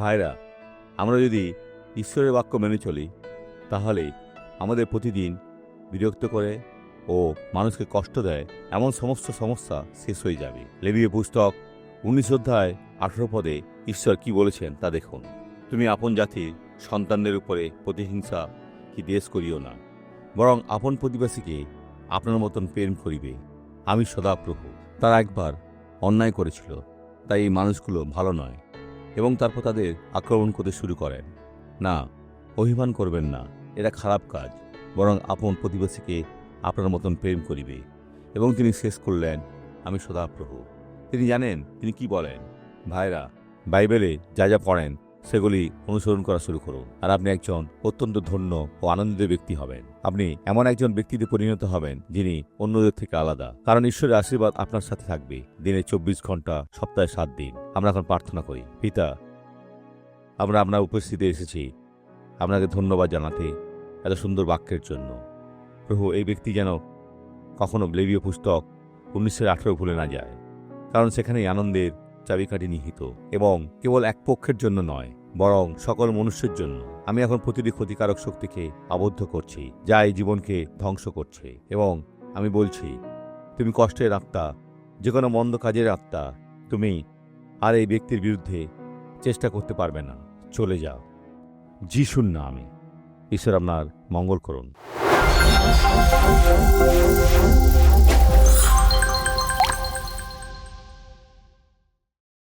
ভাইরা, আমরা যদি ঈশ্বরের বাক্য মেনে চলি, তাহলে আমাদের প্রতিদিন বিরক্ত করে ও মানুষকে কষ্ট দেয়, এমন সমস্ত সমস্যা শেষ হয়ে যাবে। লেবিয়ে পুস্তক, উনিশ অধ্যায়, আঠেরো পদে ঈশ্বর কি বলেছেন তা দেখুন। তুমি আপন জাতির সন্তানদের উপরে প্রতিহিংসা কি দেশ করিও না, বরং আপন প্রতিবাসীকে আপনার মতন প্রেম করিবে। আমি সদাপ্রভু, তারা একবার অন্যায় করেছিল, তাই এই মানুষগুলো ভালো নয়। এবং তারপর তাদের আক্রমণ করতে শুরু করেন না, অভিমান করবেন না, এটা খারাপ কাজ, বরং আপন প্রতিবেশীকে আপনার মতন প্রেম করিবে। এবং তিনি শেষ করলেন, আমি সদাপ্রভু। তিনি জানেন, তিনি কি বলেন? ভাইরা, বাইবেলে যা যা পড়েন সেগুলি অনুসরণ করা শুরু করুন। আর আপনি একজন অত্যন্ত ধন্য ও আনন্দিত ব্যক্তি হবেন। আপনি এমন একজন ব্যক্তিতে পরিণত হবেন, যিনি অন্যদের থেকে আলাদা। কারণ ঈশ্বরের আশীর্বাদ আপনার সাথে থাকবে দিনে চব্বিশ ঘণ্টা সপ্তাহে সাত দিন। আমরা এখন প্রার্থনা করি, পিতা, আমরা আপনার উপস্থিতি এসেছি। আপনাকে ধন্যবাদ জানাতে এত সুন্দর বাক্যের জন্য। প্রভু, এই ব্যক্তি যেন কখনো লেবীয় পুস্তক উনিশশো আঠেরো ভুলে না যায়। কারণ সেখানেই আনন্দের চাবিকাঠি নিহিত এবং কেবল এক পক্ষের জন্য নয়, বরং সকল মনুষ্যের জন্য। আমি এখন প্রতিটি ক্ষতিকারক শক্তিকে আবদ্ধ করছি, যা এই জীবনকে ধ্বংস করছে এবং আমি বলছি, তুমি কষ্টের আত্মা যে কোনো মন্দ কাজের আত্মা, তুমি আর এই ব্যক্তির বিরুদ্ধে চেষ্টা করতে পারবে না। চলে যাও। যিশুর নামে। ঈশ্বর আপনার মঙ্গল করুন।